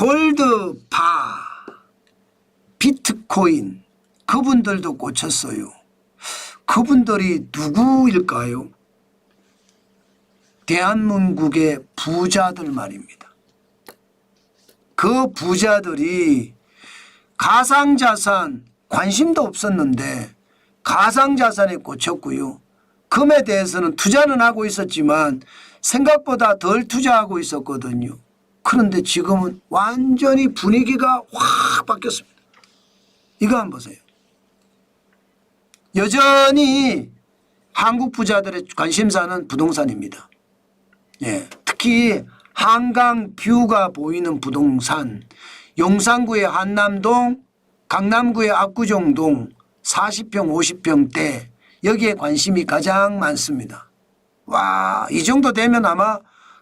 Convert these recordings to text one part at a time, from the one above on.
골드바, 비트코인 그분들도 꽂혔어요. 그분들이 누구일까요? 대한민국의 부자들 말입니다. 그 부자들이 가상자산 관심도 없었는데 가상자산에 꽂혔고요. 금에 대해서는 투자는 하고 있었지만 생각보다 덜 투자하고 있었거든요. 그런데 지금은 완전히 분위기가 확 바뀌었습니다. 이거 한번 보세요. 여전히 한국 부자들의 관심사는 부동산입니다. 예, 특히 한강 뷰가 보이는 부동산, 용산구의 한남동, 강남구의 압구정동 40평, 50평대 여기에 관심이 가장 많습니다. 와, 이 정도 되면 아마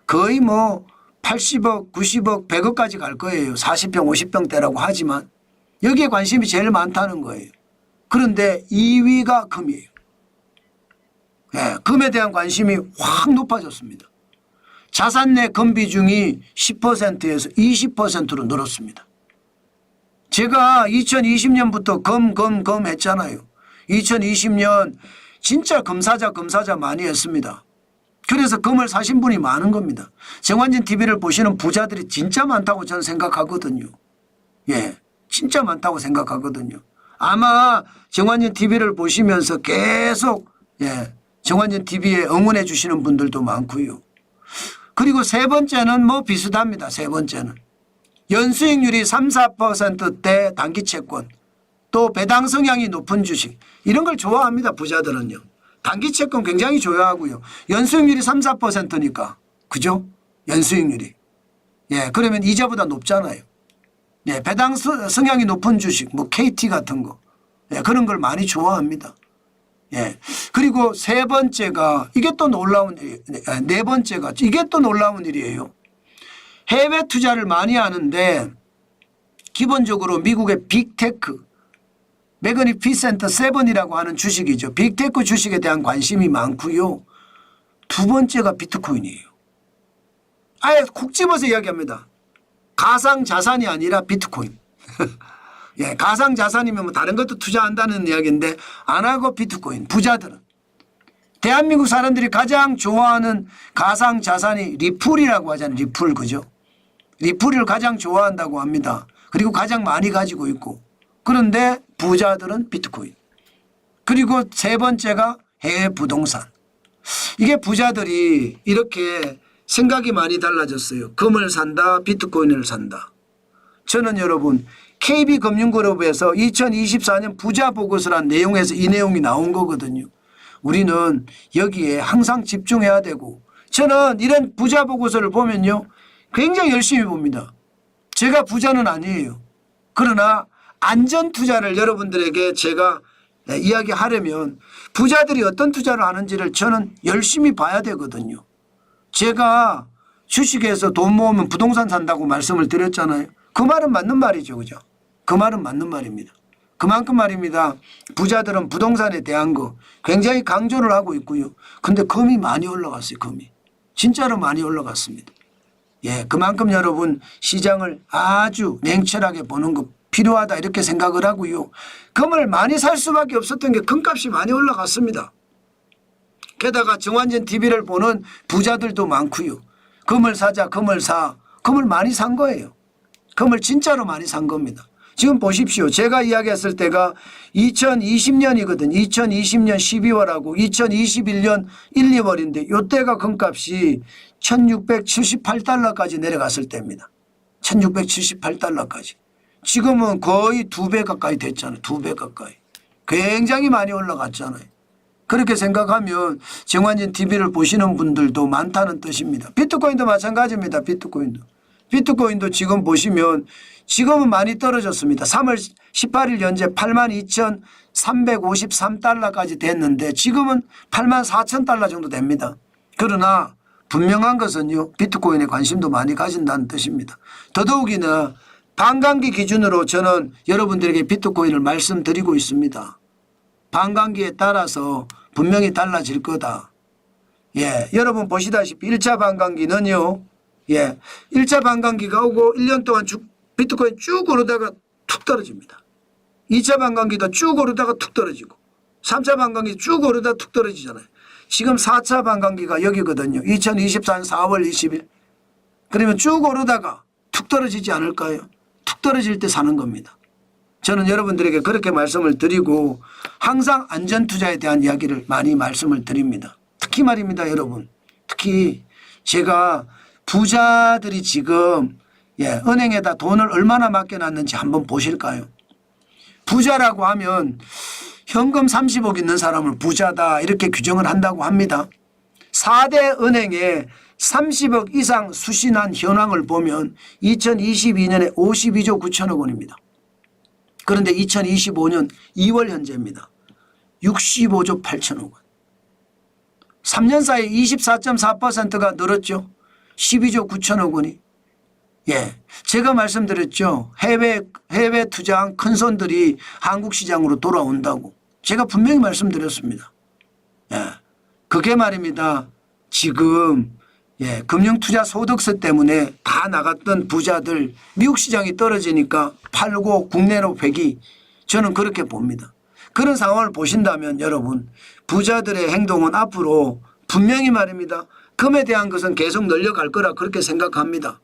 거의 뭐 80억, 90억, 100억까지 갈 거예요. 40평, 50평대라고 하지만 여기에 관심이 제일 많다는 거예요. 그런데 2위가 금이에요. 예, 금에 대한 관심이 확 높아졌습니다. 자산 내 금 비중이 10%에서 20%로 늘었습니다. 제가 2020년부터 금, 금, 금 했잖아요. 2020년 진짜 금사자, 금사자 많이 했습니다. 그래서 금을 사신 분이 많은 겁니다. 정환진 TV를 보시는 부자들이 진짜 많다고 저는 생각하거든요. 예, 진짜 많다고 생각하거든요. 아마 정환진 TV를 보시면서 계속 예, 정환진 TV에 응원해 주시는 분들도 많고요. 그리고 세 번째는 뭐 비슷합니다. 세 번째는. 연수익률이 3, 4%대 단기 채권 또 배당 성향이 높은 주식 이런 걸 좋아합니다. 부자들은요. 단기 채권 굉장히 좋아하고요. 연수익률이 3, 4%니까 그죠? 연수익률이. 예, 그러면 이자보다 높잖아요. 예, 배당 서- 성향이 높은 주식 뭐 KT 같은 거 예, 그런 걸 많이 좋아합니다. 예. 그리고 세 번째가 이게 또 놀라운 일, 아, 네 번째가 이게 또 놀라운 일이에요. 해외 투자를 많이 하는데 기본적으로 미국의 빅테크 메그니피센트 세븐이라고 하는 주식이죠. 빅테크 주식에 대한 관심이 많고요. 두 번째가 비트코인이에요. 아예 콕 집어서 이야기합니다. 가상 자산이 아니라 비트코인. 예, 가상 자산이면 뭐 다른 것도 투자한다는 이야기인데 안 하고 비트코인 부자들은 대한민국 사람들이 가장 좋아하는 가상 자산이 리플이라고 하잖아요. 리플 그죠? 리플을 가장 좋아한다고 합니다. 그리고 가장 많이 가지고 있고 그런데 부자들은 비트코인. 그리고 세 번째가 해외 부동산. 이게 부자들이 이렇게 생각이 많이 달라졌어요. 금을 산다, 비트코인을 산다. 저는 여러분 KB금융그룹에서 2024년 부자 보고서란 내용에서 이 내용이 나온 거거든요. 우리는 여기에 항상 집중해야 되고 저는 이런 부자 보고서를 보면요. 굉장히 열심히 봅니다. 제가 부자는 아니에요. 그러나 안전 투자를 여러분들에게 제가 이야기하려면 부자들이 어떤 투자를 하는지를 저는 열심히 봐야 되거든요. 제가 주식에서 돈 모으면 부동산 산다고 말씀을 드렸잖아요. 그 말은 맞는 말이죠. 그죠? 그 말은 맞는 말입니다. 그만큼 말입니다. 부자들은 부동산에 대한 거 굉장히 강조를 하고 있고요. 근데 금이 많이 올라갔어요. 금이. 진짜로 많이 올라갔습니다. 예, 그만큼 여러분 시장을 아주 냉철하게 보는 거 필요하다 이렇게 생각을 하고요. 금을 많이 살 수밖에 없었던 게 금값이 많이 올라갔습니다. 게다가 정환전 TV를 보는 부자들도 많고요. 금을 사자, 금을 사. 금을 많이 산 거예요. 금을 진짜로 많이 산 겁니다. 지금 보십시오. 제가 이야기했을 때가 2020년이거든. 2020년 12월하고 2021년 1, 2월인데 요때가 금값이 1678달러까지 내려갔을 때입니다. 1678달러까지. 지금은 거의 두 배 가까이 됐잖아요. 두 배 가까이. 굉장히 많이 올라갔잖아요. 그렇게 생각하면 정환진 TV를 보시는 분들도 많다는 뜻입니다. 비트코인도 마찬가지입니다. 비트코인도. 비트코인도 지금 보시면 지금은 많이 떨어졌습니다. 3월 18일 현재 82,353달러까지 됐는데 지금은 8만 4천 달러 정도 됩니다. 그러나 분명한 것은요. 비트코인에 관심도 많이 가진다는 뜻입니다. 더더욱이나 반감기 기준으로 저는 여러분들에게 비트코인을 말씀드리고 있습니다. 반감기에 따라서 분명히 달라질 거다. 예, 여러분 보시다시피 1차 반감기는요. 예. 1차 반감기가 오고 1년 동안 쭉 비트코인 쭉 오르다가 툭 떨어집니다. 2차 반감기도 쭉 오르다가 툭 떨어지고 3차 반감기 쭉 오르다 툭 떨어지잖아요. 지금 4차 반감기가 여기거든요. 2024년 4월 20일. 그러면 쭉 오르다가 툭 떨어지지 않을까요? 툭 떨어질 때 사는 겁니다. 저는 여러분들에게 그렇게 말씀을 드리고 항상 안전 투자에 대한 이야기를 많이 말씀을 드립니다. 특히 말입니다, 여러분. 특히 제가 부자들이 지금 예, 은행에다 돈을 얼마나 맡겨놨는지 한번 보실까요? 부자라고 하면 현금 30억 있는 사람을 부자다 이렇게 규정을 한다고 합니다. 4대 은행에 30억 이상 수신한 현황을 보면 2022년에 52조 9천억 원입니다. 그런데 2025년 2월 현재입니다. 65조 8천억 원. 3년 사이에 24.4%가 늘었죠. 12조 9천억 원이. 예. 제가 말씀드렸죠. 해외, 해외 투자한 큰 손들이 한국 시장으로 돌아온다고. 제가 분명히 말씀드렸습니다. 예. 그게 말입니다. 지금 예, 금융투자 소득세 때문에 다 나갔던 부자들 미국 시장이 떨어지니까 팔고 국내로 배기 저는 그렇게 봅니다. 그런 상황을 보신다면 여러분 부자들의 행동은 앞으로 분명히 말입니다. 금에 대한 것은 계속 늘려갈 거라 그렇게 생각합니다.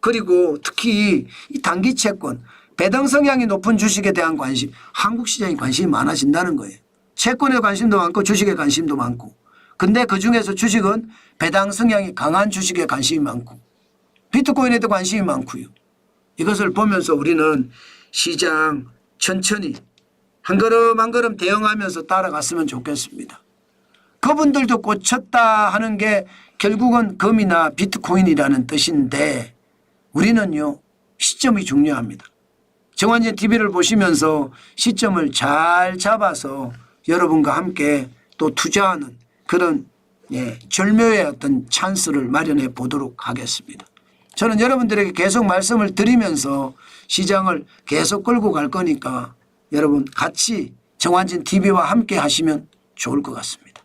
그리고 특히 이 단기 채권 배당 성향이 높은 주식에 대한 관심 한국 시장에 관심이 많아진다는 거예요. 채권에 관심도 많고 주식에 관심도 많고 근데 그 중에서 주식은 배당 성향이 강한 주식에 관심이 많고 비트코인에도 관심이 많고요. 이것을 보면서 우리는 시장 천천히 한 걸음 한 걸음 대응하면서 따라갔으면 좋겠습니다. 그분들도 꽂혔다 하는 게 결국은 금이나 비트코인이라는 뜻인데 우리는요 시점이 중요합니다. 정환진 TV를 보시면서 시점을 잘 잡아서 여러분과 함께 또 투자하는 그런 예, 절묘의 어떤 찬스를 마련해 보도록 하겠습니다. 저는 여러분들에게 계속 말씀을 드리면서 시장을 계속 끌고 갈 거니까 여러분 같이 정환진 TV와 함께 하시면 좋을 것 같습니다.